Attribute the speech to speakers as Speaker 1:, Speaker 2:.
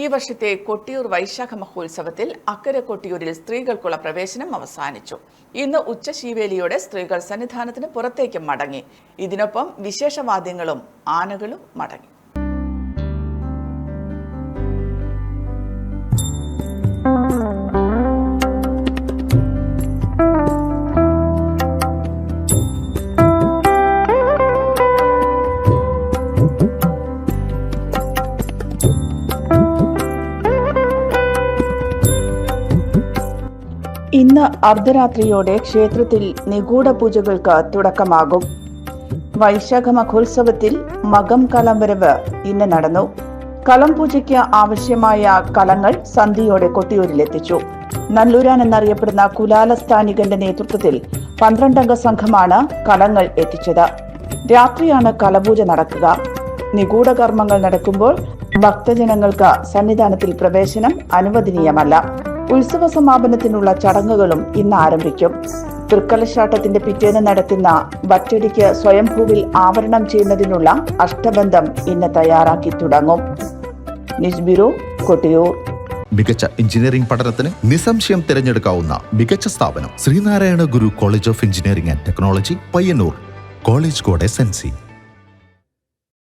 Speaker 1: ഈ വർഷത്തെ കൊട്ടിയൂർ വൈശാഖ മഹോത്സവത്തിൽ അക്കര കൊട്ടിയൂരിൽ സ്ത്രീകൾക്കുള്ള പ്രവേശനം അവസാനിച്ചു. ഇന്ന് ഉച്ച ശീവേലിയോടെ സ്ത്രീകൾ സന്നിധാനത്തിന് പുറത്തേക്ക് മടങ്ങി. ഇതിനൊപ്പം വിശേഷവാദ്യങ്ങളും ആനകളും മടങ്ങി. ഇന്ന് അർദ്ധരാത്രിയോടെ ക്ഷേത്രത്തിൽ നിഗൂഢ പൂജകൾക്ക് തുടക്കമാകും. വൈശാഖ മഹോത്സവത്തിൽ മകം കളം വരവ് ഇന്ന് നടന്നു. കളം പൂജയ്ക്ക് ആവശ്യമായ കലങ്ങൾ സന്ധ്യയോടെ കൊട്ടിയൂരിലെത്തിച്ചു. നല്ലൂരാൻ എന്നറിയപ്പെടുന്ന കുലാലസ്ഥാനികന്റെ നേതൃത്വത്തിൽ പന്ത്രണ്ടംഗ സംഘമാണ് കലങ്ങൾ എത്തിച്ചത്. രാത്രിയാണ് കലപൂജ നടക്കുക. നിഗൂഢ കർമ്മങ്ങൾ നടക്കുമ്പോൾ ഭക്തജനങ്ങൾക്ക് സന്നിധാനത്തിൽ പ്രവേശനം അനുവദനീയമല്ല. ഉത്സവ സമാപനത്തിനുള്ള ചടങ്ങുകളും ഇന്ന് ആരംഭിക്കും. തൃക്കലശാട്ടത്തിന്റെ പിറ്റേന്ന് നടത്തുന്ന ബറ്റടിക്ക് സ്വയംഭൂവിൽ ആവരണം ചെയ്യുന്നതിനുള്ള അഷ്ടബന്ധം ഇന്ന് തയ്യാറാക്കി തുടങ്ങും. News bureau Kottiyoor.
Speaker 2: മികച്ച എഞ്ചിനീയറിംഗ് പഠനത്തിന് നിസ്സംശയം തിരഞ്ഞെടുക്കാവുന്ന മികച്ച സ്ഥാപനം Sreenarayana Guru college of engineering and technology Payyanur. College code S